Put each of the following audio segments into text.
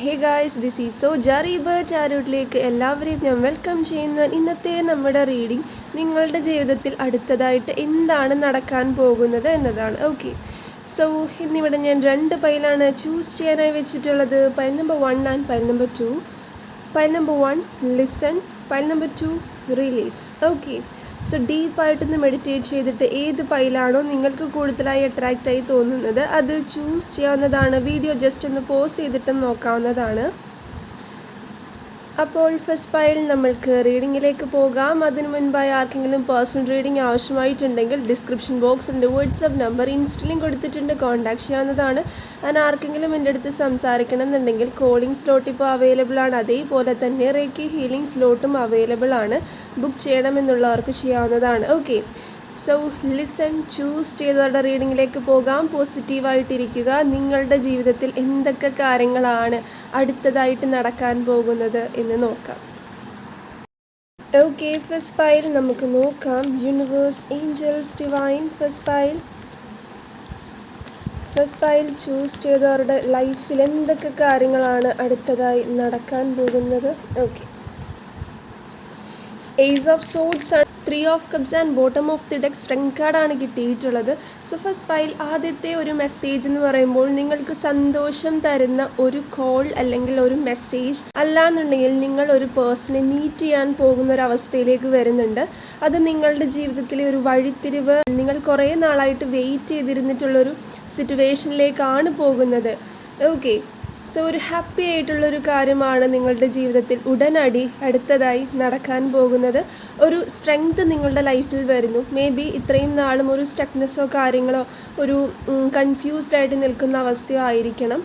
Hey guys this is so ജറീബ് ചാരൂട്ടിലേക്ക് എല്ലാവരെയും ഞാൻ വെൽക്കം ചെയ്യുന്ന ഇന്നത്തെ നമ്മുടെ റീഡിംഗ് നിങ്ങളുടെ ജീവിതത്തിൽ അടുത്തതായിട്ട് എന്താണ് നടക്കാൻ പോകുന്നത് എന്നതാണ്. ഓക്കെ സോ ഇന്നിവിടെ ഞാൻ രണ്ട് പൈലാണ് ചൂസ് ചെയ്യാനായി വെച്ചിട്ടുള്ളത്. Pile number one and pile number two pile number one listen pile number two release okay so ഡീപ്പായിട്ടൊന്ന് meditate ചെയ്തിട്ട് ഏത് പൈലാണോ നിങ്ങൾക്ക് കൂടുതലായി അട്രാക്റ്റായി തോന്നുന്നത് അത് ചൂസ് ചെയ്യാവുന്നതാണ്. വീഡിയോ ജസ്റ്റ് ഒന്ന് പോസ് ചെയ്തിട്ടും നോക്കാവുന്നതാണ്. അപ്പോൾ ഫസ്റ്റ് പായിൽ നമ്മൾക്ക് റീഡിങ്ങിലേക്ക് പോകാം. അതിനു മുൻപായി ആർക്കെങ്കിലും പേഴ്സണൽ റീഡിംഗ് ആവശ്യമായിട്ടുണ്ടെങ്കിൽ ഡിസ്ക്രിപ്ഷൻ ബോക്സിന്റെ വാട്സപ്പ് നമ്പർ ഇൻസ്റ്റലിലും കൊടുത്തിട്ടുണ്ട്. കോൺടാക്ട് ചെയ്യാവുന്നതാണ്. അതിന് ആർക്കെങ്കിലും എന്റെ അടുത്ത് സംസാരിക്കണം എന്നുണ്ടെങ്കിൽ കോളിംഗ് സ്ലോട്ട് ഇപ്പോൾ അവൈലബിൾ ആണ്. അതേപോലെ തന്നെ റേക്കി ഹീലിംഗ് സ്ലോട്ടും അവൈലബിൾ ആണ്. ബുക്ക് ചെയ്യണമെന്നുള്ളവർക്ക് ചെയ്യാവുന്നതാണ്. ഓക്കെ സോ ലിസൺ ചൂസ് ചെയ്തവരുടെ റീഡിങ്ങിലേക്ക് പോകാം. പോസിറ്റീവായിട്ടിരിക്കുക നിങ്ങളുടെ ജീവിതത്തിൽ എന്തൊക്കെ കാര്യങ്ങളാണ് അടുത്തതായിട്ട് നടക്കാൻ പോകുന്നത് എന്ന് നോക്കാം. ഓക്കെ ഫസ്റ്റ് പൈൽ നമുക്ക് നോക്കാം. Universe angels divine first pile first pile choose ചെയ്തവരുടെ ലൈഫിൽ എന്തൊക്കെ കാര്യങ്ങളാണ് അടുത്തതായി നടക്കാൻ പോകുന്നത്? ഓക്കെ ഏസ് ഓഫ് സോഡ്സ് ആണ് three of cups and bottom of the deck strength കാർഡാണ് കിട്ടിയിട്ടുള്ളത്. സോ ഫസ്റ്റ് ഫൈൽ ആദ്യത്തെ ഒരു മെസ്സേജ് എന്ന് പറയുമ്പോൾ നിങ്ങൾക്ക് സന്തോഷം തരുന്ന ഒരു കോൾ അല്ലെങ്കിൽ ഒരു മെസ്സേജ് അല്ലാന്നുണ്ടെങ്കിൽ നിങ്ങൾ ഒരു പേഴ്സണെ മീറ്റ് ചെയ്യാൻ പോകുന്ന ഒരു അവസ്ഥയിലേക്ക് വരുന്നുണ്ട്. അത് നിങ്ങളുടെ ജീവിതത്തിലെ ഒരു വഴിത്തിരിവ്. നിങ്ങൾ കുറേ നാളായിട്ട് വെയിറ്റ് ചെയ്തിരുന്നിട്ടുള്ളൊരു സിറ്റുവേഷനിലേക്കാണ് പോകുന്നത്. ഓക്കെ സോ ഒരു ഹാപ്പി ആയിട്ടുള്ളൊരു കാര്യമാണ് നിങ്ങളുടെ ജീവിതത്തിൽ ഉടനടി അടുത്തതായി നടക്കാൻ പോകുന്നത്. ഒരു സ്ട്രെങ്ത് നിങ്ങളുടെ ലൈഫിൽ വരുന്നു. മേ ബി ഇത്രയും നാളും ഒരു സ്റ്റക്നെസ്സോ കാര്യങ്ങളോ ഒരു കൺഫ്യൂസ്ഡ് ആയിട്ട് നിൽക്കുന്ന അവസ്ഥയോ ആയിരിക്കണം.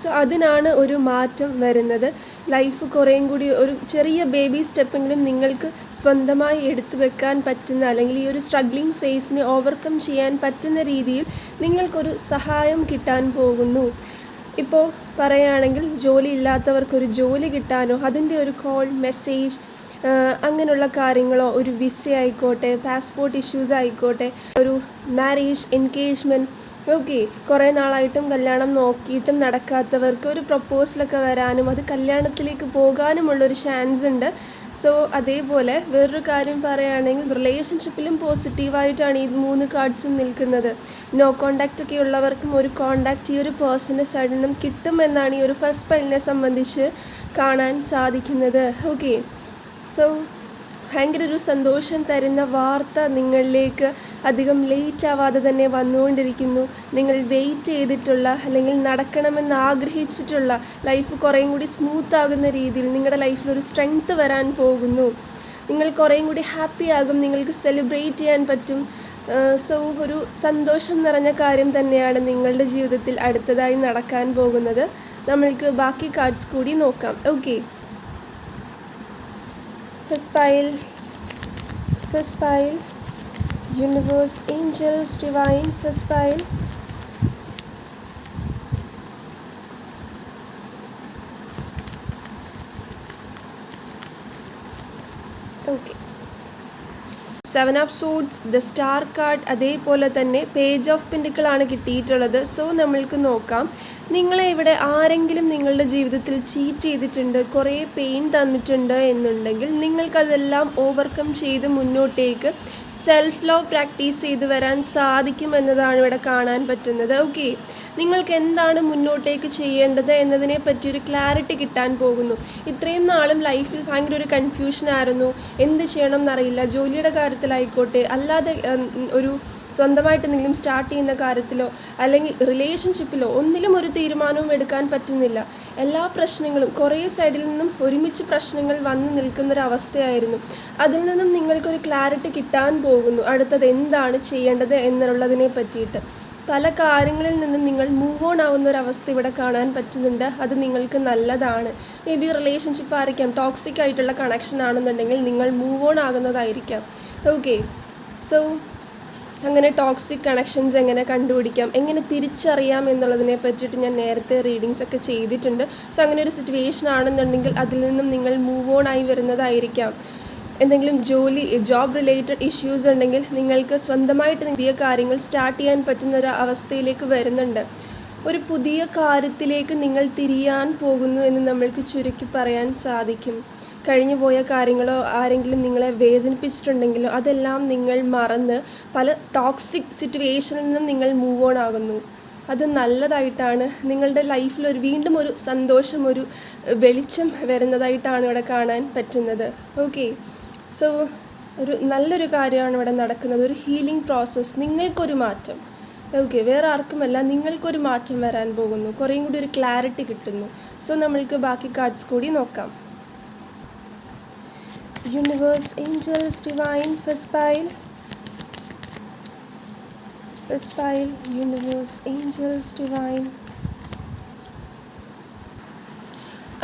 സോ അതിനാണ് ഒരു മാറ്റം വരുന്നത്. ലൈഫ് കുറേയും കൂടി ഒരു ചെറിയ ബേബി സ്റ്റെപ്പെങ്കിലും നിങ്ങൾക്ക് സ്വന്തമായി എടുത്തു വെക്കാൻ പറ്റുന്ന അല്ലെങ്കിൽ ഈ ഒരു സ്ട്രഗ്ലിംഗ് ഫേസിനെ ഓവർകം ചെയ്യാൻ പറ്റുന്ന രീതിയിൽ നിങ്ങൾക്കൊരു സഹായം കിട്ടാൻ പോകുന്നു. ഇപ്പോൾ പറയുകയാണെങ്കിൽ ജോലി ഇല്ലാത്തവർക്കൊരു ജോലി കിട്ടാനോ അതിന്റെ ഒരു കോൾ മെസ്സേജ് അങ്ങനെയുള്ള കാര്യങ്ങളോ ഒരു വിസ ആയിക്കോട്ടെ പാസ്പോർട്ട് ഇഷ്യൂസ് ആയിക്കോട്ടെ ഒരു മാരേജ് എൻഗേജ്മെന്റ് ഓക്കെ കുറേ നാളായിട്ടും കല്യാണം നോക്കിയിട്ടും നടക്കാത്തവർക്ക് ഒരു പ്രപ്പോസലൊക്കെ വരാനും അത് കല്യാണത്തിലേക്ക് പോകാനുമുള്ളൊരു ചാൻസ് ഉണ്ട്. സോ അതേപോലെ വേറൊരു കാര്യം പറയുകയാണെങ്കിൽ റിലേഷൻഷിപ്പിലും പോസിറ്റീവായിട്ടാണ് ഈ മൂന്ന് കാർഡ്സും നിൽക്കുന്നത്. നോ കോണ്ടാക്റ്റ് ഒക്കെ ഉള്ളവർക്കും ഒരു കോണ്ടാക്റ്റ് ഈ ഒരു പേഴ്സന്റെ സൈഡിൽ നിന്നും കിട്ടുമെന്നാണ് ഈ ഒരു ഫസ്റ്റ് പൈലിനെ സംബന്ധിച്ച് കാണാൻ സാധിക്കുന്നത്. ഓക്കെ സോ ഭയങ്കര ഒരു സന്തോഷം തരുന്ന വാർത്ത നിങ്ങളിലേക്ക് അധികം ലേറ്റ് ആവാതെ തന്നെ വന്നുകൊണ്ടിരിക്കുന്നു. നിങ്ങൾ വെയിറ്റ് ചെയ്തിട്ടുള്ള അല്ലെങ്കിൽ നടക്കണമെന്ന് ആഗ്രഹിച്ചിട്ടുള്ള ലൈഫ് കുറേയും കൂടി സ്മൂത്ത് ആകുന്ന രീതിയിൽ നിങ്ങളുടെ ലൈഫിൽ ഒരു സ്ട്രെങ്ത് വരാൻ പോകുന്നു. നിങ്ങൾ കുറേയും കൂടി ഹാപ്പി ആകും നിങ്ങൾക്ക് സെലിബ്രേറ്റ് ചെയ്യാൻ പറ്റും. സോ ഒരു സന്തോഷം നിറഞ്ഞ കാര്യം തന്നെയാണ് നിങ്ങളുടെ ജീവിതത്തിൽ അടുത്തതായി നടക്കാൻ പോകുന്നത്. നമ്മൾക്ക് ബാക്കി കാർഡ്സ് കൂടി നോക്കാം. Okay first pile first pile universe angels divine first pile. Okay seven of suits the star card അതേപോലെ തന്നെ പേജ് ഓഫ് പിൻഡിക്കിളാണ് കിട്ടിയിട്ടുള്ളത്. സോ നമ്മൾക്ക് നോക്കാം. നിങ്ങളെ ഇവിടെ ആരെങ്കിലും നിങ്ങളുടെ ജീവിതത്തിൽ ചീറ്റ് ചെയ്തിട്ടുണ്ട് കുറേ പെയിൻ തന്നിട്ടുണ്ട് എന്നുണ്ടെങ്കിൽ നിങ്ങൾക്കതെല്ലാം ഓവർകം ചെയ്ത് മുന്നോട്ടേക്ക് സെൽഫ് ലവ് പ്രാക്ടീസ് ചെയ്ത് വരാൻ സാധിക്കുമെന്നതാണ് ഇവിടെ കാണാൻ പറ്റുന്നത്. ഓക്കെ നിങ്ങൾക്ക് എന്താണ് മുന്നോട്ടേക്ക് ചെയ്യേണ്ടത് എന്നതിനെ പറ്റി ഒരു ക്ലാരിറ്റി കിട്ടാൻ പോകുന്നു. ഇത്രയും നാളും ലൈഫിൽ ഭയങ്കര ഒരു കൺഫ്യൂഷൻ ആയിരുന്നു. എന്ത് ചെയ്യണം എന്നറിയില്ല. ജോലിയുടെ കാര്യത്തിലായിക്കോട്ടെ അല്ലാതെ ഒരു സ്വന്തമായിട്ട് എന്തെങ്കിലും സ്റ്റാർട്ട് ചെയ്യുന്ന കാര്യത്തിലോ അല്ലെങ്കിൽ റിലേഷൻഷിപ്പിലോ ഒന്നിലും ഒരു തീരുമാനവും എടുക്കാൻ പറ്റുന്നില്ല. എല്ലാ പ്രശ്നങ്ങളും കുറേ സൈഡിൽ നിന്നും ഒരുമിച്ച് പ്രശ്നങ്ങൾ വന്നു നിൽക്കുന്നൊരവസ്ഥയായിരുന്നു. അതിൽ നിന്നും നിങ്ങൾക്കൊരു ക്ലാരിറ്റി കിട്ടാൻ പോകുന്നു. അടുത്തത് എന്താണ് ചെയ്യേണ്ടത് എന്നുള്ളതിനെ പറ്റിയിട്ട്. പല കാര്യങ്ങളിൽ നിന്നും നിങ്ങൾ മൂവ് ഓൺ ആവുന്ന ഒരു അവസ്ഥ ഇവിടെ കാണാൻ പറ്റുന്നുണ്ട്. അത് നിങ്ങൾക്ക് നല്ലതാണ്. മേ ബി റിലേഷൻഷിപ്പ് ആയിരിക്കാം. ടോക്സിക് ആയിട്ടുള്ള കണക്ഷൻ ആണെന്നുണ്ടെങ്കിൽ നിങ്ങൾ മൂവ് ഓൺ ആകുന്നതായിരിക്കാം. ഓക്കെ സോ അങ്ങനെ ടോക്സിക് കണക്ഷൻസ് എങ്ങനെ കണ്ടുപിടിക്കാം എങ്ങനെ തിരിച്ചറിയാം എന്നുള്ളതിനെ പറ്റിയിട്ട് ഞാൻ നേരത്തെ റീഡിങ്സ് ഒക്കെ ചെയ്തിട്ടുണ്ട്. സോ അങ്ങനെ ഒരു സിറ്റുവേഷൻ ആണെന്നുണ്ടെങ്കിൽ അതിൽ നിന്നും നിങ്ങൾ മൂവ് ഓൺ ആയി വരുന്നതായിരിക്കാം. എന്തെങ്കിലും ജോലി ജോബ് റിലേറ്റഡ് ഇഷ്യൂസ് ഉണ്ടെങ്കിൽ നിങ്ങൾക്ക് സ്വന്തമായിട്ട് പുതിയ കാര്യങ്ങൾ സ്റ്റാർട്ട് ചെയ്യാൻ പറ്റുന്ന ഒരു അവസ്ഥയിലേക്ക് വരുന്നുണ്ട്. ഒരു പുതിയ കാര്യത്തിലേക്ക് നിങ്ങൾ തിരിയാൻ പോകുന്നു എന്ന് നമ്മൾക്ക് ചുരുക്കി പറയാൻ സാധിക്കും. കഴിഞ്ഞു പോയ കാര്യങ്ങളോ ആരെങ്കിലും നിങ്ങളെ വേദനിപ്പിച്ചിട്ടുണ്ടെങ്കിലോ അതെല്ലാം നിങ്ങൾ മറന്ന് പല ടോക്സിക് സിറ്റുവേഷനിൽ നിന്നും നിങ്ങൾ മൂവ് ഓൺ ആകുന്നു. അത് നല്ലതായിട്ടാണ്. നിങ്ങളുടെ ലൈഫിൽ ഒരു വീണ്ടും ഒരു സന്തോഷം ഒരു വെളിച്ചം വരുന്നതായിട്ടാണ് ഇവിടെ കാണാൻ പറ്റുന്നത്. ഓക്കെ സോ ഒരു നല്ലൊരു കാര്യമാണ് ഇവിടെ നടക്കുന്നത്. ഒരു ഹീലിംഗ് പ്രോസസ്സ് നിങ്ങൾക്കൊരു മാറ്റം. ഓക്കെ വേറെ ആർക്കുമല്ല. നിങ്ങൾക്കൊരു മാറ്റം വരാൻ പോകുന്നു. കുറേയും കൂടി ഒരു ക്ലാരിറ്റി കിട്ടുന്നു. സോ നമ്മൾക്ക് ബാക്കി കാർഡ്സ് കൂടി നോക്കാം. Universe angels divine first pile first pile universe angels divine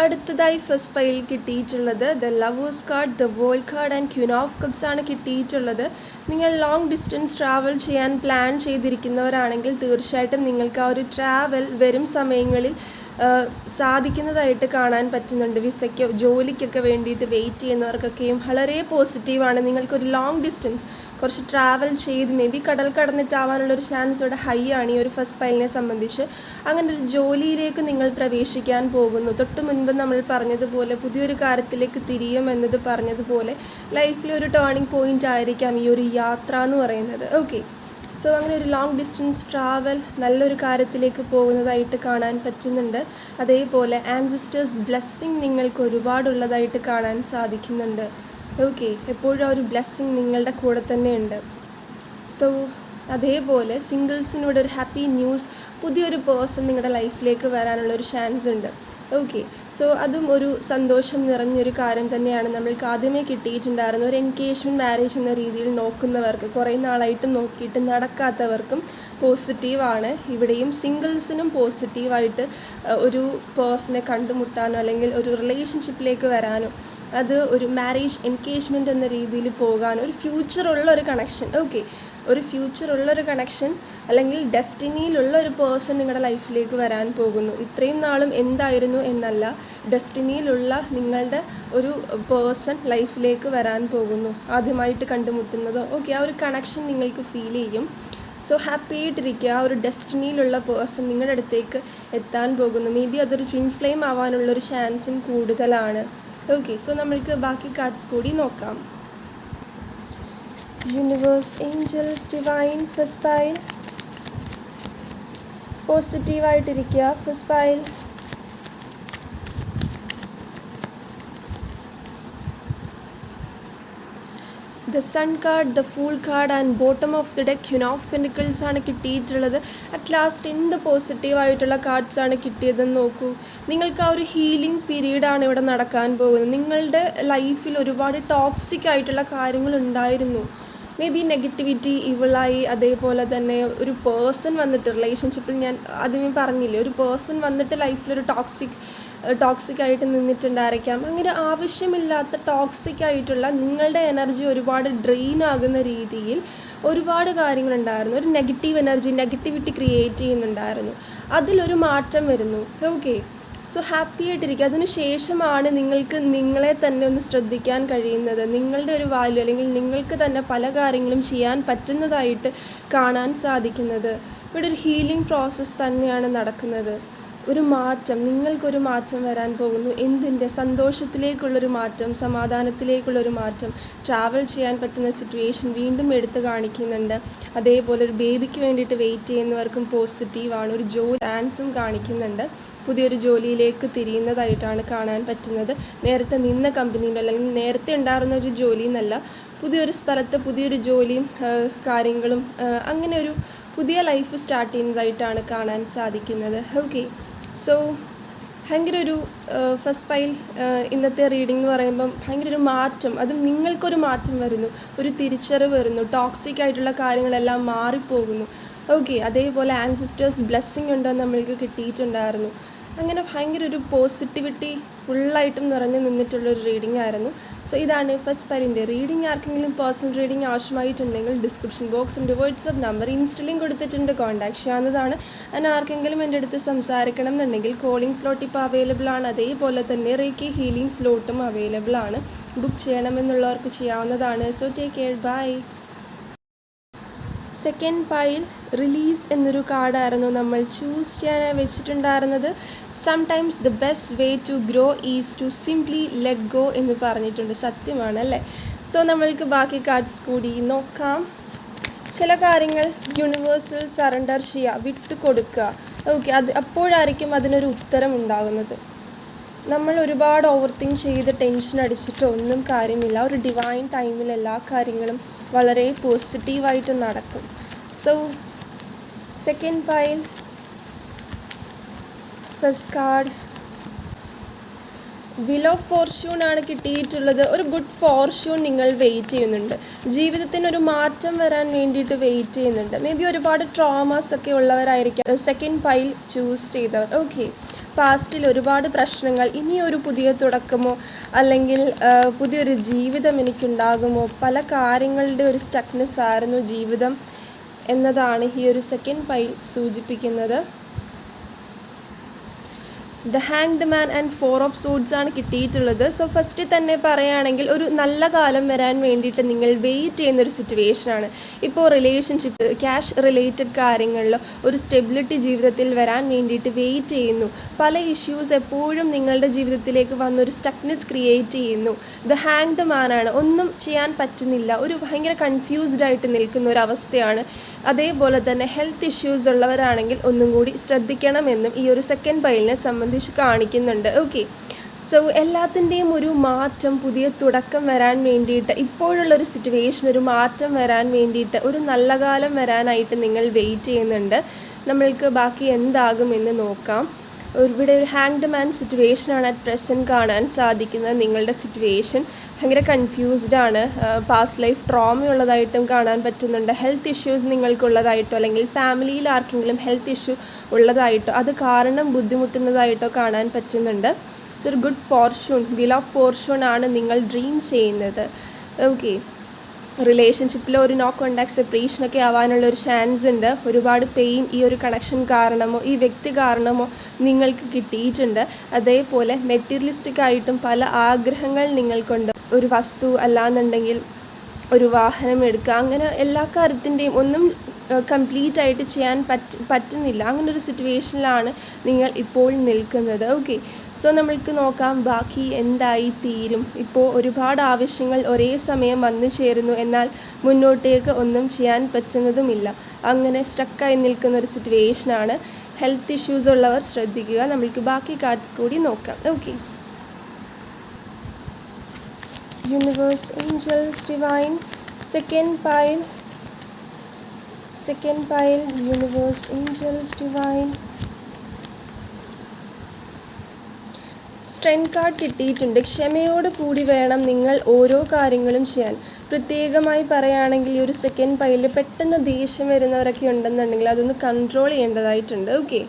അടുത്തതായി ഫസ്റ്റ് പൈൽ കിട്ടിയിട്ടുള്ളത് the lovers card the world card and queen of cups ആണ് കിട്ടിയിട്ടുള്ളത്. നിങ്ങൾ ലോങ് ഡിസ്റ്റൻസ് ട്രാവൽ ചെയ്യാൻ പ്ലാൻ ചെയ്തിരിക്കുന്നവരാണെങ്കിൽ തീർച്ചയായിട്ടും നിങ്ങൾക്ക് ആ ഒരു ട്രാവൽ വരും സമയങ്ങളിൽ സാധിക്കുന്നതായിട്ട് കാണാൻ പറ്റുന്നുണ്ട്. വിസയ്ക്കോ ജോലിക്കൊക്കെ വേണ്ടിയിട്ട് വെയിറ്റ് ചെയ്യുന്നവർക്കൊക്കെയും വളരെ പോസിറ്റീവാണ് നിങ്ങൾക്കൊരു ലോങ് ഡിസ്റ്റൻസ് കുറച്ച് ട്രാവൽ ചെയ്ത് മേ ബി കടൽ കടന്നിട്ടാവാനുള്ളൊരു ചാൻസ് ഇവിടെ ഹൈ ആണ് ഈ ഒരു ഫസ്റ്റ് പൈലിനെ സംബന്ധിച്ച്. അങ്ങനെ ഒരു ജോലിയിലേക്ക് നിങ്ങൾ പ്രവേശിക്കാൻ പോകുന്നു. തൊട്ട് മുൻപ് നമ്മൾ പറഞ്ഞതുപോലെ പുതിയൊരു കാര്യത്തിലേക്ക് തിരിയും എന്നത് പറഞ്ഞതുപോലെ ലൈഫിൽ ഒരു ടേണിംഗ് പോയിന്റ് ആയിരിക്കാം ഈ ഒരു യാത്ര എന്ന് പറയുന്നത്. ഓക്കെ സോ അങ്ങനെ ഒരു ലോങ് ഡിസ്റ്റൻസ് ട്രാവൽ നല്ലൊരു കാര്യത്തിലേക്ക് പോകുന്നതായിട്ട് കാണാൻ പറ്റുന്നുണ്ട്. അതേപോലെ ആൻസിസ്റ്റേഴ്സ് ബ്ലെസ്സിങ് നിങ്ങൾക്ക് ഒരുപാടുള്ളതായിട്ട് കാണാൻ സാധിക്കുന്നുണ്ട്. ഓക്കെ എപ്പോഴും ആ ഒരു ബ്ലെസ്സിങ് നിങ്ങളുടെ കൂടെ തന്നെയുണ്ട്. സോ അതേപോലെ സിംഗിൾസിനോട് ഒരു ഹാപ്പി ന്യൂസ് പുതിയൊരു പേഴ്സൺ നിങ്ങളുടെ ലൈഫിലേക്ക് വരാനുള്ള ഒരു ചാൻസ് ഉണ്ട്. ഓക്കെ സോ അതും ഒരു സന്തോഷം നിറഞ്ഞൊരു കാര്യം തന്നെയാണ്. നമ്മൾക്ക് ആദ്യമേ കിട്ടിയിട്ടുണ്ടായിരുന്ന ഒരു എൻഗേജ്മെന്റ് മാരേജ് എന്ന രീതിയിൽ നോക്കുന്നവർക്ക് കുറേ നാളായിട്ട് നോക്കിയിട്ട് നടക്കാത്തവർക്കും പോസിറ്റീവാണ് ഇവിടെയും സിംഗിൾസിനും പോസിറ്റീവായിട്ട് ഒരു പേഴ്സണെ കണ്ടുമുട്ടാനോ അല്ലെങ്കിൽ ഒരു റിലേഷൻഷിപ്പിലേക്ക് വരാനോ അത് ഒരു മാരേജ് എൻഗേജ്മെന്റ് എന്ന രീതിയിൽ പോകാനോ ഒരു ഫ്യൂച്ചറുള്ള ഒരു കണക്ഷൻ ഓക്കെ ഒരു ഫ്യൂച്ചറുള്ള ഒരു കണക്ഷൻ അല്ലെങ്കിൽ ഡെസ്റ്റിനിയിലുള്ള ഒരു പേഴ്സൺ നിങ്ങളുടെ ലൈഫിലേക്ക് വരാൻ പോകുന്നു. ഇത്രയും നാളും എന്തായിരുന്നു എന്നല്ല ഡെസ്റ്റിനിയിലുള്ള നിങ്ങളുടെ ഒരു പേഴ്സൺ ലൈഫിലേക്ക് വരാൻ പോകുന്നു. ആദ്യമായിട്ട് കണ്ടുമുട്ടുന്നതോ. ഓക്കെ ആ ഒരു കണക്ഷൻ നിങ്ങൾക്ക് ഫീൽ ചെയ്യും. സോ ഹാപ്പി ആയിട്ടിരിക്കുക. ആ ഒരു ഡെസ്റ്റിനിയിലുള്ള പേഴ്സൺ നിങ്ങളുടെ അടുത്തേക്ക് എത്താൻ പോകുന്നു. മേ ബി അതൊരു ട്വിൻ ഫ്ലെയിം ആവാനുള്ളൊരു ചാൻസും കൂടുതലാണ്. ഓക്കെ സോ നമ്മൾക്ക് ബാക്കി കാർഡ്സ് കൂടി നോക്കാം. Universe angels divine first pile പോസിറ്റീവായിട്ടിരിക്കുക first pile the sun card the fool card and bottom of the deck queen of pentacles ആണ് കിട്ടിയിട്ടുള്ളത്. അറ്റ് ലാസ്റ്റ് എന്ത് പോസിറ്റീവായിട്ടുള്ള കാർഡ്സ് ആണ് കിട്ടിയതെന്ന് നോക്കൂ. നിങ്ങൾക്ക് ആ ഒരു ഹീലിംഗ് പീരീഡാണ് ഇവിടെ നടക്കാൻ പോകുന്നത്. നിങ്ങളുടെ ലൈഫിൽ ഒരുപാട് ടോക്സിക് ആയിട്ടുള്ള കാര്യങ്ങൾ ഉണ്ടായിരുന്നു. മേ ബി നെഗറ്റിവിറ്റി ഇവളായി അതേപോലെ തന്നെ ഒരു പേഴ്സൺ വന്നിട്ട് റിലേഷൻഷിപ്പിൽ ഞാൻ ആദ്യമേ പറഞ്ഞില്ലേ ഒരു പേഴ്സൺ വന്നിട്ട് ലൈഫിലൊരു ടോക്സിക് ടോക്സിക് ആയിട്ട് നിന്നിട്ടുണ്ടായിരിക്കാം. അങ്ങനെ ആവശ്യമില്ലാത്ത ടോക്സിക് ആയിട്ടുള്ള നിങ്ങളുടെ എനർജി ഒരുപാട് ഡ്രെയിൻ ആകുന്ന രീതിയിൽ ഒരുപാട് കാര്യങ്ങളുണ്ടായിരുന്നു ഒരു നെഗറ്റീവ് എനർജി നെഗറ്റിവിറ്റി ക്രിയേറ്റ് ചെയ്യുന്നുണ്ടായിരുന്നു. അതിലൊരു മാറ്റം വരുന്നു. ഓക്കെ സോ ഹാപ്പി ആയിട്ടിരിക്കുക. അതിന് ശേഷമാണ് നിങ്ങൾക്ക് നിങ്ങളെ തന്നെ ഒന്ന് ശ്രദ്ധിക്കാൻ കഴിയുന്നത്. നിങ്ങളുടെ ഒരു വാല്യൂ അല്ലെങ്കിൽ നിങ്ങൾക്ക് തന്നെ പല കാര്യങ്ങളും ചെയ്യാൻ പറ്റുന്നതായിട്ട് കാണാൻ സാധിക്കുന്നത്. ഇവിടെ ഒരു ഹീലിംഗ് പ്രോസസ്സ് തന്നെയാണ് നടക്കുന്നത്. ഒരു മാറ്റം നിങ്ങൾക്കൊരു മാറ്റം വരാൻ പോകുന്നു. എന്തിന്റെ? സന്തോഷത്തിലേക്കുള്ളൊരു മാറ്റം സമാധാനത്തിലേക്കുള്ളൊരു മാറ്റം ട്രാവൽ ചെയ്യാൻ പറ്റുന്ന സിറ്റുവേഷൻ വീണ്ടും എടുത്തു കാണിക്കുന്നുണ്ട്. അതേപോലെ ഒരു ബേബിക്ക് വേണ്ടിയിട്ട് വെയിറ്റ് ചെയ്യുന്നവർക്കും പോസിറ്റീവാണ് ഒരു ജോലി ചാൻസും കാണിക്കുന്നുണ്ട്. പുതിയൊരു ജോലിയിലേക്ക് തിരിയുന്നതായിട്ടാണ് കാണാൻ പറ്റുന്നത്. നേരത്തെ നിന്ന കമ്പനിയിൽ അല്ലെങ്കിൽ നേരത്തെ ഉണ്ടായിരുന്ന ഒരു ജോലി എന്നല്ല പുതിയൊരു സ്ഥലത്ത് പുതിയൊരു ജോലിയും കാര്യങ്ങളും അങ്ങനെ ഒരു പുതിയ ലൈഫ് സ്റ്റാർട്ട് ചെയ്യുന്നതായിട്ടാണ് കാണാൻ സാധിക്കുന്നത്. ഓക്കെ സോ ഭയങ്കര ഒരു ഫസ്റ്റ് ഫൈൽ ഇന്നത്തെ റീഡിംഗ് എന്ന് പറയുമ്പം ഭയങ്കര ഒരു മാറ്റം അതും നിങ്ങൾക്കൊരു മാറ്റം വരുന്നു. ഒരു തിരിച്ചറിവ് വരുന്നു ടോക്സിക് ആയിട്ടുള്ള കാര്യങ്ങളെല്ലാം മാറിപ്പോകുന്നു. ഓക്കെ അതേപോലെ ആൻസിസ്റ്റേഴ്സ് ബ്ലെസ്സിങ് ഉണ്ടെന്ന് നമ്മൾക്ക് കിട്ടിയിട്ടുണ്ടായിരുന്നു. അങ്ങനെ ഭയങ്കര ഒരു പോസിറ്റിവിറ്റി ഫുള്ളായിട്ടും നിറഞ്ഞു നിന്നിട്ടുള്ളൊരു റീഡിംഗ് ആയിരുന്നു. സോ ഇതാണ് ഫസ്റ്റ് പരിന്റെ റീഡിംഗ് ആർക്കെങ്കിലും പേഴ്സണൽ റീഡിംഗ് ആവശ്യമായിട്ടുണ്ടെങ്കിൽ ഡിസ്ക്രിപ്ഷൻ ബോക്സിന്റെ വാട്സപ്പ് നമ്പർ ഇൻസ്റ്റലിങ് കൊടുത്തിട്ടുണ്ട് കോൺടാക്ട് ചെയ്യാവുന്നതാണ്. അതിന് ആർക്കെങ്കിലും എന്റെ അടുത്ത് സംസാരിക്കണം എന്നുണ്ടെങ്കിൽ കോളിംഗ് സ്ലോട്ട് ഇപ്പോൾ അവൈലബിൾ ആണ്. അതേപോലെ തന്നെ റേക്കി ഹീലിംഗ് സ്ലോട്ടും അവൈലബിൾ ആണ്. ബുക്ക് ചെയ്യണമെന്നുള്ളവർക്ക് ചെയ്യാവുന്നതാണ്. So take care bye second pile release എന്നൊരു കാർഡായിരുന്നു നമ്മൾ ചൂസ് ചെയ്യാനായി വെച്ചിട്ടുണ്ടായിരുന്നത്. Sometimes the best way to grow is to simply let go എന്ന് പറഞ്ഞിട്ടുണ്ട്. സത്യമാണ് അല്ലേ? സോ നമ്മൾക്ക് ബാക്കി കാർഡ്സ് കൂടി നോക്കാം. ചില കാര്യങ്ങൾ യൂണിവേഴ്സൽ സറണ്ടർ ചെയ്യുക വിട്ടു കൊടുക്കുക. ഓക്കെ അത് അപ്പോഴായിരിക്കും അതിനൊരു ഉത്തരം ഉണ്ടാകുന്നത്. നമ്മൾ ഒരുപാട് ഓവർ തിങ്ക് ചെയ്ത് ടെൻഷൻ അടിച്ചിട്ട് ഒന്നും കാര്യമില്ല. ഒരു ഡിവൈൻ ടൈമിൽ എല്ലാ കാര്യങ്ങളും വളരെ പോസിറ്റീവായിട്ട് നടക്കും. So second pile. First card wheel of fortune ആണ് കിട്ടിയിട്ടുള്ളത്. ഒരു ഗുഡ് ഫോർച്യൂൺ നിങ്ങൾ വെയിറ്റ് ചെയ്യുന്നുണ്ട്. ജീവിതത്തിന് ഒരു മാറ്റം വരാൻ വേണ്ടിയിട്ട് വെയിറ്റ് ചെയ്യുന്നുണ്ട്. മേ ബി ഒരുപാട് ട്രോമാസ് ഒക്കെ ഉള്ളവരായിരിക്കാം. സെക്കൻഡ് പൈൽ ചൂസ് ചെയ്തവർ. ഓക്കെ പാസ്റ്റിൽ ഒരുപാട് പ്രശ്നങ്ങൾ ഇനിയൊരു പുതിയ തുടക്കമോ അല്ലെങ്കിൽ പുതിയൊരു ജീവിതം എനിക്കുണ്ടാകുമോ? പല കാര്യങ്ങളുടെ ഒരു സ്റ്റക്നെസ് ആയിരുന്നു ജീവിതം. എന്നതാണ് ഈ ഒരു സെക്കൻഡ് പൈൽ സൂചിപ്പിക്കുന്നത്. The hanged man and four of suits ആണ് കിട്ടിയിട്ടുള്ളത്. സോ ഫസ്റ്റ് തന്നെ പറയുകയാണെങ്കിൽ ഒരു നല്ല കാലം വരാൻ വേണ്ടിയിട്ട് നിങ്ങൾ വെയിറ്റ് ചെയ്യുന്ന ഒരു സിറ്റുവേഷനാണ് ഇപ്പോൾ റിലേഷൻഷിപ്പ് ക്യാഷ് റിലേറ്റഡ് കാര്യങ്ങളിൽ ഒരു സ്റ്റെബിലിറ്റി ജീവിതത്തിൽ വരാൻ വേണ്ടിയിട്ട് വെയിറ്റ് ചെയ്യുന്നു. പല ഇഷ്യൂസ് എപ്പോഴും നിങ്ങളുടെ ജീവിതത്തിലേക്ക് വന്നൊരു സ്റ്റക്നെസ് ക്രിയേറ്റ് ചെയ്യുന്നു. ദ ഹാങ്ഡ് ആണ്. ഒന്നും ചെയ്യാൻ പറ്റുന്നില്ല. ഒരു ഭയങ്കര കൺഫ്യൂസ്ഡ് ആയിട്ട് നിൽക്കുന്ന ഒരു അവസ്ഥയാണ്. അതേപോലെ തന്നെ ഹെൽത്ത് ഇഷ്യൂസ് ഉള്ളവരാണെങ്കിൽ ഒന്നും കൂടി ശ്രദ്ധിക്കണമെന്നും ഈ ഒരു സെക്കൻഡ് പൈലിനെ സംബന്ധിച്ച് കാണിക്കുന്നുണ്ട്. ഓക്കെ സോ എല്ലാത്തിന്റെയും ഒരു മാറ്റം പുതിയ തുടക്കം വരാൻ വേണ്ടിയിട്ട് ഇപ്പോഴുള്ളൊരു സിറ്റുവേഷൻ ഒരു മാറ്റം വരാൻ വേണ്ടിയിട്ട് ഒരു നല്ല കാലം വരാനായിട്ട് നിങ്ങൾ വെയിറ്റ് ചെയ്യുന്നുണ്ട്. നമ്മൾക്ക് ബാക്കി എന്താകുമെന്ന് നോക്കാം. ഇവിടെ ഒരു ഹാങ്ഡ് മാൻ സിറ്റുവേഷനാണ് അറ്റ് പ്രസന്റ് കാണാൻ സാധിക്കുന്നത്. നിങ്ങളുടെ സിറ്റുവേഷൻ ഭയങ്കര കൺഫ്യൂസ്ഡ് ആണ്. പാസ്റ്റ് ലൈഫ് ട്രോമ ഉള്ളതായിട്ടും കാണാൻ പറ്റുന്നുണ്ട്. ഹെൽത്ത് ഇഷ്യൂസ് നിങ്ങൾക്കുള്ളതായിട്ടോ അല്ലെങ്കിൽ ഫാമിലിയിൽ ആർക്കെങ്കിലും ഹെൽത്ത് ഇഷ്യൂ ഉള്ളതായിട്ടോ അത് കാരണം ബുദ്ധിമുട്ടുന്നതായിട്ടോ കാണാൻ പറ്റുന്നുണ്ട്. സോ ഒരു good fortune wheel of fortune ആണ് നിങ്ങൾ ഡ്രീം ചെയ്യുന്നത്. ഓക്കെ റിലേഷൻഷിപ്പിൽ ഒരു നോ കോണ്ടാക്ട് സെപ്പറേഷനൊക്കെ ആവാനുള്ള ഒരു ചാൻസ് ഉണ്ട്. ഒരുപാട് പെയിൻ ഈ ഒരു കണക്ഷൻ കാരണമോ ഈ വ്യക്തി കാരണമോ നിങ്ങൾക്ക് കിട്ടിയിട്ടുണ്ട്. അതേപോലെ മെറ്റീരിയലിസ്റ്റിക് ആയിട്ടും പല ആഗ്രഹങ്ങൾ നിങ്ങൾക്കുണ്ട്. ഒരു വസ്തു അല്ലാന്നുണ്ടെങ്കിൽ ഒരു വാഹനം എടുക്കുക അങ്ങനെ എല്ലാ കാര്യത്തിന്റെയും ഒന്നും കംപ്ലീറ്റ് ആയിട്ട് ചെയ്യാൻ പറ്റ പറ്റുന്നില്ല. അങ്ങനൊരു സിറ്റുവേഷനിലാണ് നിങ്ങൾ ഇപ്പോൾ നിൽക്കുന്നത്. ഓക്കെ സോ നമ്മൾക്ക് നോക്കാം ബാക്കി എന്തായി തീരും. ഇപ്പോൾ ഒരുപാട് ആവശ്യങ്ങൾ ഒരേ സമയം വന്നു ചേരുന്നു. എന്നാൽ മുന്നോട്ടേക്ക് ഒന്നും ചെയ്യാൻ പറ്റുന്നതുമില്ല. അങ്ങനെ സ്റ്റക്കായി നിൽക്കുന്ന ഒരു സിറ്റുവേഷനാണ് ഹെൽത്ത് ഇഷ്യൂസ് ഉള്ളവർ ശ്രദ്ധിക്കുക. നമ്മൾക്ക് ബാക്കി കാർഡ്സ് കൂടി നോക്കാം. Okay universe angels divine second pile second pile, universe, angels, divine. Strength card കിട്ടിയിട്ടുണ്ട്. ക്ഷമയോട് കൂടി വേണം നിങ്ങൾ ഓരോ കാര്യങ്ങളും ചെയ്യാൻ. പ്രത്യേകമായി പറയുകയാണെങ്കിൽ ഈ ഒരു സെക്കൻഡ് പൈലിൽ പെട്ടെന്ന് ദേഷ്യം വരുന്നവരൊക്കെ ഉണ്ടെന്നുണ്ടെങ്കിൽ അതൊന്ന് കൺട്രോൾ ചെയ്യേണ്ടതായിട്ടുണ്ട്. Okay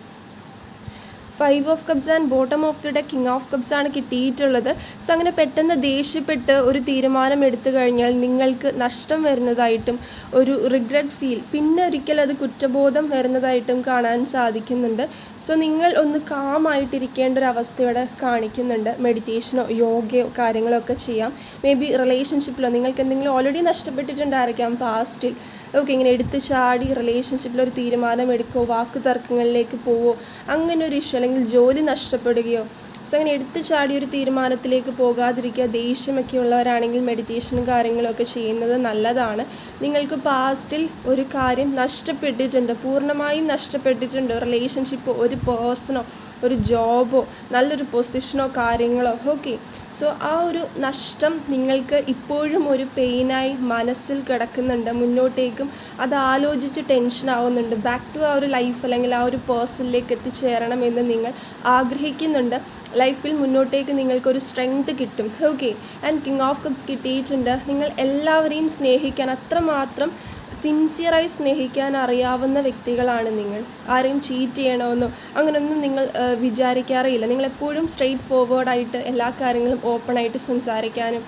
five of cups and bottom of the deck king of cups ആണ് കിട്ടിയിട്ടുള്ളത്. സോ അങ്ങനെ പെട്ടെന്ന് ദേഷ്യപ്പെട്ട് ഒരു തീരുമാനം എടുത്തു കഴിഞ്ഞാൽ നിങ്ങൾക്ക് നഷ്ടം വരുന്നതായിട്ടും ഒരു റിഗ്രറ്റ് ഫീൽ പിന്നെ ഒരിക്കൽ അത് കുറ്റബോധം വരുന്നതായിട്ടും കാണാൻ സാധിക്കുന്നുണ്ട്. സോ നിങ്ങൾ ഒന്ന് കാമായിട്ടിരിക്കേണ്ട ഒരു അവസ്ഥ ഇവിടെ കാണിക്കുന്നുണ്ട്. മെഡിറ്റേഷനോ യോഗയോ കാര്യങ്ങളോ ഒക്കെ ചെയ്യാം. മേ ബി റിലേഷൻഷിപ്പിലോ നിങ്ങൾക്ക് എന്തെങ്കിലും ഓൾറെഡി നഷ്ടപ്പെട്ടിട്ടുണ്ടായിരിക്കാം പാസ്റ്റിൽ ഓക്കെ ഇങ്ങനെ എടുത്ത് ചാടി റിലേഷൻഷിപ്പിൽ ഒരു തീരുമാനം എടുക്കുകയോ വാക്ക് തർക്കങ്ങളിലേക്ക് പോവോ അങ്ങനെ ഒരു ഇഷ്യൂ അല്ലെങ്കിൽ ജോലി നഷ്ടപ്പെടുകയോ സോ അങ്ങനെ എടുത്തു ചാടി ഒരു തീരുമാനത്തിലേക്ക് പോകാതിരിക്കുക ദേഷ്യമൊക്കെ ഉള്ളവരാണെങ്കിൽ മെഡിറ്റേഷനും കാര്യങ്ങളൊക്കെ ചെയ്യുന്നത് നല്ലതാണ്. നിങ്ങൾക്ക് പാസ്റ്റിൽ ഒരു കാര്യം നഷ്ടപ്പെട്ടിട്ടുണ്ട് പൂർണമായും നഷ്ടപ്പെട്ടിട്ടുണ്ട് റിലേഷൻഷിപ്പ് ഒരു പേഴ്സണോ ഒരു ജോബോ നല്ലൊരു പൊസിഷനോ കാര്യങ്ങളോ ഓക്കെ സോ ആ ഒരു നഷ്ടം നിങ്ങൾക്ക് ഇപ്പോഴും ഒരു പെയിനായി മനസ്സിൽ കിടക്കുന്നുണ്ട്. മുന്നോട്ടേക്കും അത് ആലോചിച്ച് ടെൻഷൻ ആവുന്നുണ്ട്. ബാക്ക് ടു ആ ഒരു ലൈഫ് അല്ലെങ്കിൽ ആ ഒരു പേഴ്സണിലേക്ക് എത്തിച്ചേരണം എന്ന് നിങ്ങൾ ആഗ്രഹിക്കുന്നുണ്ട്. ലൈഫിൽ മുന്നോട്ടേക്ക് നിങ്ങൾക്കൊരു സ്ട്രെങ്ത് കിട്ടും. Okay and king of cups കിട്ടിയിട്ടുണ്ട്. നിങ്ങൾ എല്ലാവരെയും സ്നേഹിക്കാൻ അത്രമാത്രം സിൻസിയറായി സ്നേഹിക്കാൻ അറിയാവുന്ന വ്യക്തികളാണ് നിങ്ങൾ. ആരെയും ചീറ്റ് ചെയ്യണമെന്നോ അങ്ങനെയൊന്നും നിങ്ങൾ വിചാരിക്കാറേയില്ല. നിങ്ങൾ എപ്പോഴും സ്ട്രെയിറ്റ് ഫോർവേഡായിട്ട് എല്ലാ കാര്യങ്ങളും ഓപ്പണായിട്ട് സംസാരിക്കാനും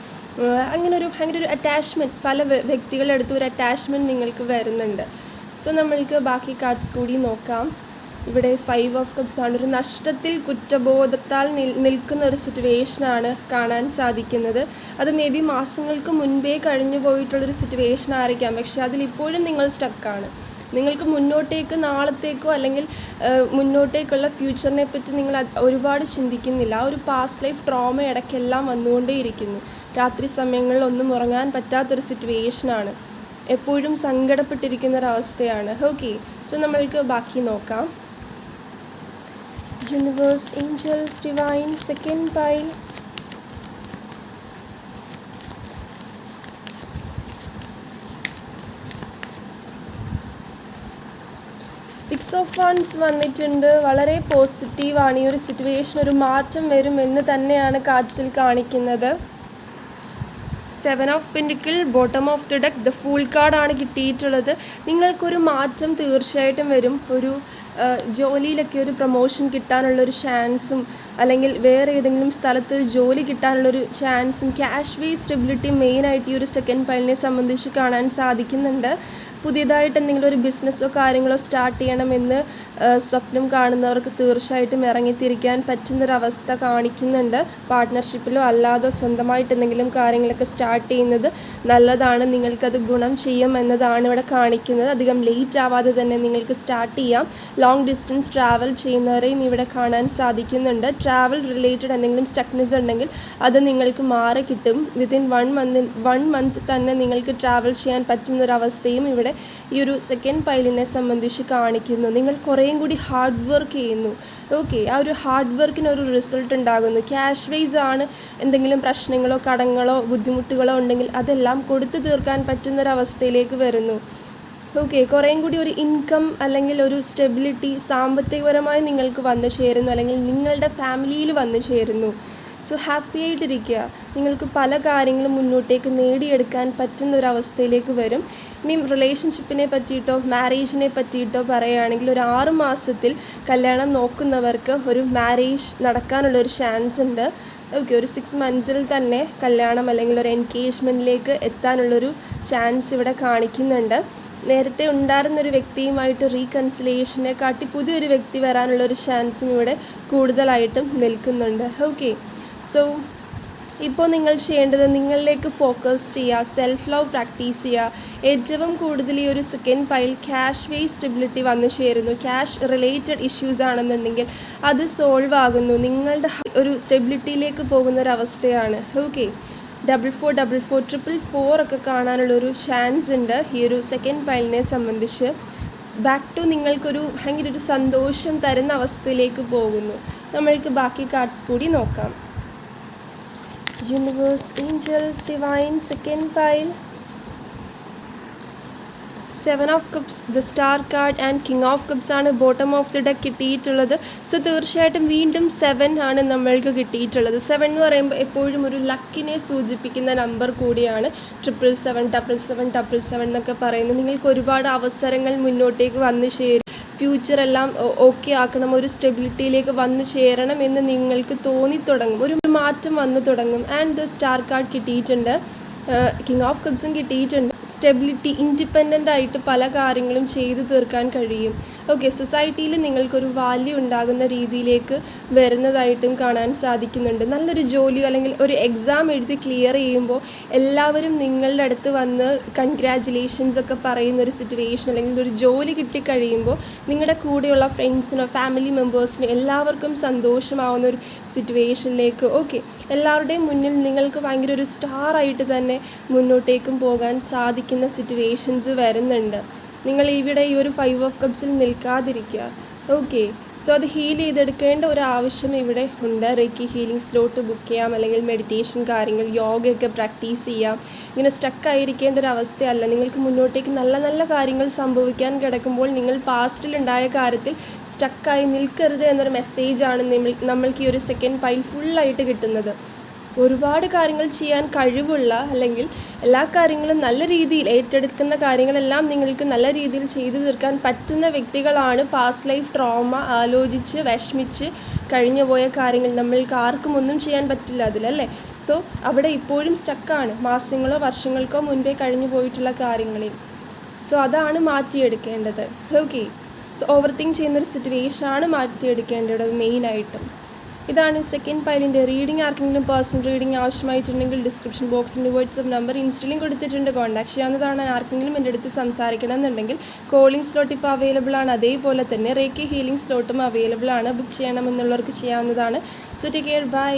അങ്ങനെ ഒരു ഭയങ്കര ഒരു അറ്റാച്ച്മെന്റ് പല വ്യ- വ്യക്തികളുടെ അടുത്ത് ഒരു അറ്റാച്ച്മെന്റ് നിങ്ങൾക്ക് വരുന്നുണ്ട്. സോ നമ്മൾക്ക് ബാക്കി കാർഡ്സ് കൂടി നോക്കാം. ഇവിടെ ഫൈവ് ഓഫ് കപ്സ് ആണ്. ഒരു നഷ്ടത്തിൽ കുറ്റബോധത്താൽ നിൽ നിൽക്കുന്ന ഒരു സിറ്റുവേഷനാണ് കാണാൻ സാധിക്കുന്നത്. അത് മേ ബി മാസങ്ങൾക്ക് മുൻപേ കഴിഞ്ഞു പോയിട്ടുള്ളൊരു സിറ്റുവേഷൻ ആയിരിക്കാം. പക്ഷേ അതിലിപ്പോഴും നിങ്ങൾ സ്റ്റക്കാണ് നിങ്ങൾക്ക് മുന്നോട്ടേക്ക് നാളത്തേക്കോ അല്ലെങ്കിൽ മുന്നോട്ടേക്കുള്ള ഫ്യൂച്ചറിനെ പറ്റി നിങ്ങൾ ഒരുപാട് ചിന്തിക്കുന്നില്ല. ആ ഒരു പാസ്റ്റ് ലൈഫ് ട്രോമ ഇടയ്ക്കെല്ലാം വന്നുകൊണ്ടേയിരിക്കുന്നു. രാത്രി സമയങ്ങളിൽ ഒന്നും ഉറങ്ങാൻ പറ്റാത്തൊരു സിറ്റുവേഷനാണ് എപ്പോഴും സങ്കടപ്പെട്ടിരിക്കുന്ന ഒരവസ്ഥയാണ് ഓക്കെ സോ നമ്മൾക്ക് ബാക്കി നോക്കാം. Universe angels, divine, second pile. Six of wands വന്നിട്ടുണ്ട്. വളരെ പോസിറ്റീവാണ് ഈ ഒരു സിറ്റുവേഷൻ ഒരു മാറ്റം വരും എന്ന് തന്നെയാണ് കാച്ചിൽ കാണിക്കുന്നത്. Seven of pentacles bottom of the deck the fool കാർഡാണ് കിട്ടിയിട്ടുള്ളത്. നിങ്ങൾക്കൊരു മാറ്റം തീർച്ചയായിട്ടും വരും. ഒരു ജോലിയിലൊക്കെ ഒരു പ്രൊമോഷൻ കിട്ടാനുള്ളൊരു ചാൻസും അല്ലെങ്കിൽ വേറെ ഏതെങ്കിലും സ്ഥലത്ത് ജോലി കിട്ടാനുള്ളൊരു ചാൻസും ക്യാഷ് വേ സ്റ്റെബിലിറ്റി മെയിനായിട്ട് ഈ ഒരു സെക്കൻഡ് പൈലിനെ സംബന്ധിച്ച് കാണാൻ സാധിക്കുന്നുണ്ട്. പുതിയതായിട്ട് എന്തെങ്കിലും ഒരു ബിസിനസ്സോ കാര്യങ്ങളോ സ്റ്റാർട്ട് ചെയ്യണമെന്ന് സ്വപ്നം കാണുന്നവർക്ക് തീർച്ചയായിട്ടും ഇറങ്ങിത്തിരിക്കാൻ പറ്റുന്നൊരവസ്ഥ കാണിക്കുന്നുണ്ട്. പാർട്ട്ണർഷിപ്പിലോ അല്ലാതോ സ്വന്തമായിട്ട് എന്തെങ്കിലും കാര്യങ്ങളൊക്കെ സ്റ്റാർട്ട് ചെയ്യുന്നത് നല്ലതാണ്. നിങ്ങൾക്കത് ഗുണം ചെയ്യും എന്നതാണ് ഇവിടെ കാണിക്കുന്നത്. അധികം ലേറ്റ് ആവാതെ തന്നെ നിങ്ങൾക്ക് സ്റ്റാർട്ട് ചെയ്യാം. ലോങ് ഡിസ്റ്റൻസ് ട്രാവൽ ചെയ്യുന്നവരെയും ഇവിടെ കാണാൻ സാധിക്കുന്നുണ്ട്. ട്രാവൽ റിലേറ്റഡ് എന്തെങ്കിലും സ്റ്റക്നെസ് ഉണ്ടെങ്കിൽ അത് നിങ്ങൾക്ക് മാറി കിട്ടും. Within one month one month തന്നെ നിങ്ങൾക്ക് ട്രാവൽ ചെയ്യാൻ പറ്റുന്നൊരവസ്ഥയും ഇവിടെ ഈ ഒരു സെക്കൻഡ് പൈലിനെ സംബന്ധിച്ച് കാണിക്കുന്നു. നിങ്ങൾ കുറേയും കൂടി ഹാർഡ് വർക്ക് ചെയ്യുന്നു. ഓക്കെ ആ ഒരു ഹാർഡ് വർക്കിന് ഒരു റിസൾട്ട് ഉണ്ടാകുന്നു. ക്യാഷ് വൈസ് ആണ് എന്തെങ്കിലും പ്രശ്നങ്ങളോ കടങ്ങളോ ബുദ്ധിമുട്ടുകളോ ഉണ്ടെങ്കിൽ അതെല്ലാം കൊടുത്തു തീർക്കാൻ പറ്റുന്നൊരവസ്ഥയിലേക്ക് വരുന്നു. ഓക്കെ കുറേയും കൂടി ഒരു ഇൻകം അല്ലെങ്കിൽ ഒരു സ്റ്റെബിലിറ്റി സാമ്പത്തികപരമായി നിങ്ങൾക്ക് വന്നു ചേരുന്നു അല്ലെങ്കിൽ നിങ്ങളുടെ ഫാമിലിയിൽ വന്നു ചേരുന്നു. സോ ഹാപ്പി ആയിട്ടിരിക്കുക. നിങ്ങൾക്ക് പല കാര്യങ്ങളും മുന്നോട്ടേക്ക് നേടിയെടുക്കാൻ പറ്റുന്ന ഒരു അവസ്ഥയിലേക്ക് വരും. ഇനിയും റിലേഷൻഷിപ്പിനെ പറ്റിയിട്ടോ മാരേജിനെ പറ്റിയിട്ടോ പറയുകയാണെങ്കിൽ ഒരു ആറ് മാസത്തിൽ കല്യാണം നോക്കുന്നവർക്ക് ഒരു മാരേജ് നടക്കാനുള്ള ഒരു ചാൻസ് ഉണ്ട്. ഓക്കെ ഒരു സിക്സ് മന്ത്സിൽ തന്നെ കല്യാണം അല്ലെങ്കിൽ ഒരു എൻഗേജ്മെന്റിലേക്ക് എത്താനുള്ളൊരു ചാൻസ് ഇവിടെ കാണിക്കുന്നുണ്ട്. നേരത്തെ ഉണ്ടായിരുന്നൊരു വ്യക്തിയുമായിട്ട് റീകൺസിലിയേഷനെ കാട്ടി പുതിയൊരു വ്യക്തി വരാനുള്ളൊരു ചാൻസും ഇവിടെ കൂടുതലായിട്ടും നിൽക്കുന്നുണ്ട്. ഓക്കെ സോ ഇപ്പോൾ നിങ്ങൾ ചെയ്യേണ്ടത് നിങ്ങളിലേക്ക് ഫോക്കസ് ചെയ്യുക സെൽഫ് ലവ് പ്രാക്ടീസ് ചെയ്യുക. ഏറ്റവും കൂടുതൽ ഈ ഒരു second pile cash way stability വന്നു ചേരുന്നു. ക്യാഷ് റിലേറ്റഡ് ഇഷ്യൂസ് ആണെന്നുണ്ടെങ്കിൽ അത് സോൾവ് ആകുന്നു. നിങ്ങളുടെ ഒരു സ്റ്റെബിലിറ്റിയിലേക്ക് പോകുന്ന ഒരു അവസ്ഥയാണ്. Okay double four double four triple four ഒക്കെ കാണാനുള്ളൊരു ചാൻസ് ഉണ്ട് ഈ ഒരു സെക്കൻഡ് പൈലിനെ സംബന്ധിച്ച്. ബാക്ക് ടു നിങ്ങൾക്കൊരു ഭയങ്കര ഒരു സന്തോഷം തരുന്ന അവസ്ഥയിലേക്ക് പോകുന്നു. നമ്മൾക്ക് ബാക്കി കാർഡ്സ് കൂടി നോക്കാം. Universe angels, divine, second pile, seven of cups the star card and king of cups ആണ് ബോട്ടം ഓഫ് ദി ഡെക്ക് കിട്ടിയിട്ടുള്ളത്. സോ തീർച്ചയായിട്ടും വീണ്ടും സെവൻ ആണ് നമ്മൾക്ക് കിട്ടിയിട്ടുള്ളത്. സെവൻ എന്ന് പറയുമ്പോൾ എപ്പോഴും ഒരു ലക്കിനെ സൂചിപ്പിക്കുന്ന നമ്പർ കൂടിയാണ്. Triple seven double seven double seven എന്നൊക്കെ പറയുന്നത്. നിങ്ങൾക്ക് ഒരുപാട് അവസരങ്ങൾ മുന്നോട്ടേക്ക് വന്നു ചേരും. ഫ്യൂച്ചർ എല്ലാം ഓക്കെ ആക്കണം ഒരു സ്റ്റെബിലിറ്റിയിലേക്ക് വന്നു ചേരണം എന്ന് നിങ്ങൾക്ക് തോന്നി തുടങ്ങും ഒരു മാറ്റം വന്നു തുടങ്ങും. ആൻഡ് ദ സ്റ്റാർ കാർഡ് കിട്ടിയിട്ടുണ്ട്. കിങ് ഓഫ് കപ്സും കിട്ടിയിട്ടുണ്ട്. സ്റ്റെബിലിറ്റി ഇൻഡിപെൻഡന്റ് ആയിട്ട് പല കാര്യങ്ങളും ചെയ്തു തീർക്കാൻ കഴിയും. ഓക്കെ സൊസൈറ്റിയിൽ നിങ്ങൾക്കൊരു വാല്യൂ ഉണ്ടാകുന്ന രീതിയിലേക്ക് വരുന്നതായിട്ടും കാണാൻ സാധിക്കുന്നുണ്ട്. നല്ലൊരു ജോലി അല്ലെങ്കിൽ ഒരു എക്സാം എഴുതി ക്ലിയർ ചെയ്യുമ്പോൾ എല്ലാവരും നിങ്ങളുടെ അടുത്ത് വന്ന് കൺഗ്രാജുലേഷൻസ് ഒക്കെ പറയുന്ന ഒരു സിറ്റുവേഷൻ അല്ലെങ്കിൽ ഒരു ജോലി കിട്ടിക്കഴിയുമ്പോൾ നിങ്ങളുടെ കൂടെയുള്ള ഫ്രണ്ട്സിനോ ഫാമിലി മെമ്പേഴ്സിനോ എല്ലാവർക്കും സന്തോഷമാവുന്ന ഒരു സിറ്റുവേഷനിലേക്ക് ഓക്കെ എല്ലാവരുടെയും മുന്നിൽ നിങ്ങൾക്ക് ഭയങ്കര ഒരു സ്റ്റാർ ആയിട്ട് തന്നെ മുന്നോട്ടേക്കും പോകാൻ സാധിക്കുന്ന സിറ്റുവേഷൻസ് വരുന്നുണ്ട്. നിങ്ങൾ ഇവിടെ ഈ ഒരു ഫൈവ് ഓഫ് കപ്സിൽ നിൽക്കാതിരിക്കുക. ഓക്കെ സോ അത് ഹീൽ ചെയ്തെടുക്കേണ്ട ഒരു ആവശ്യം ഇവിടെ ഉണ്ട്. റേക്കി ഹീലിംഗ് സ്ലോട്ട് ബുക്ക് ചെയ്യാം. അല്ലെങ്കിൽ മെഡിറ്റേഷൻ കാര്യങ്ങൾ യോഗയൊക്കെ പ്രാക്ടീസ് ചെയ്യാം. ഇങ്ങനെ സ്റ്റക്ക് ആയിരിക്കേണ്ട ഒരു അവസ്ഥയല്ല. നിങ്ങൾക്ക് മുന്നോട്ടേക്ക് നല്ല നല്ല കാര്യങ്ങൾ സംഭവിക്കാൻ കിടക്കുമ്പോൾ നിങ്ങൾ പാസ്റ്റിലുണ്ടായ കാര്യത്തിൽ സ്റ്റക്കായി നിൽക്കരുത് എന്നൊരു മെസ്സേജാണ് നമ്മൾ നമ്മൾക്ക് ഈ ഒരു സെക്കൻഡ് പൈൽ ഫുള്ളായിട്ട് കിട്ടുന്നത്. ഒരുപാട് കാര്യങ്ങൾ ചെയ്യാൻ കഴിവുള്ള അല്ലെങ്കിൽ എല്ലാ കാര്യങ്ങളും നല്ല രീതിയിൽ ഏറ്റെടുക്കുന്ന കാര്യങ്ങളെല്ലാം നിങ്ങൾക്ക് നല്ല രീതിയിൽ ചെയ്തു തീർക്കാൻ പറ്റുന്ന വ്യക്തികളാണ് പാസ്റ്റ് ലൈഫ് ട്രോമ ആലോചിച്ച് വിഷമിച്ച് കഴിഞ്ഞു പോയ കാര്യങ്ങൾ. നമ്മൾക്ക് ആർക്കും ഒന്നും ചെയ്യാൻ പറ്റില്ല അതിലല്ലേ? സോ അവിടെ ഇപ്പോഴും സ്റ്റക്കാണ് മാസങ്ങളോ വർഷങ്ങൾക്കോ മുൻപേ കഴിഞ്ഞു പോയിട്ടുള്ള കാര്യങ്ങളിൽ. സോ അതാണ് മാറ്റിയെടുക്കേണ്ടത്. ഓക്കെ സോ ഓവർ തിങ്ക് ചെയ്യുന്നൊരു സിറ്റുവേഷനാണ് മാറ്റിയെടുക്കേണ്ടത് മെയിനായിട്ടും ഇതാണ് സെക്കൻഡ് ഫയലിന്റെ റീഡിംഗ് ആർക്കെങ്കിലും പേഴ്സണൽ റീഡിംഗ് ആവശ്യമായിട്ടുണ്ടെങ്കിൽ ഡിസ്ക്രിപ്ഷൻ ബോക്സിന്റെ വാട്സപ്പ് നമ്പർ ഇൻസ്റ്റലിംഗ് കൊടുത്തിട്ടുണ്ട്. കോൺടാക്ട് ചെയ്യാവുന്നതാണ് ആർക്കെങ്കിലും എന്റെ അടുത്ത് സംസാരിക്കണം എന്നുണ്ടെങ്കിൽ കോളിംഗ് സ്ലോട്ട് ഇപ്പോൾ അവൈലബിൾ ആണ്. അതേപോലെ തന്നെ റേക്കി ഹീലിംഗ് സ്ലോട്ടും അവൈലബിൾ ആണ്. ബുക്ക് ചെയ്യണമെന്നുള്ളവർക്ക് ചെയ്യാവുന്നതാണ്. So take care by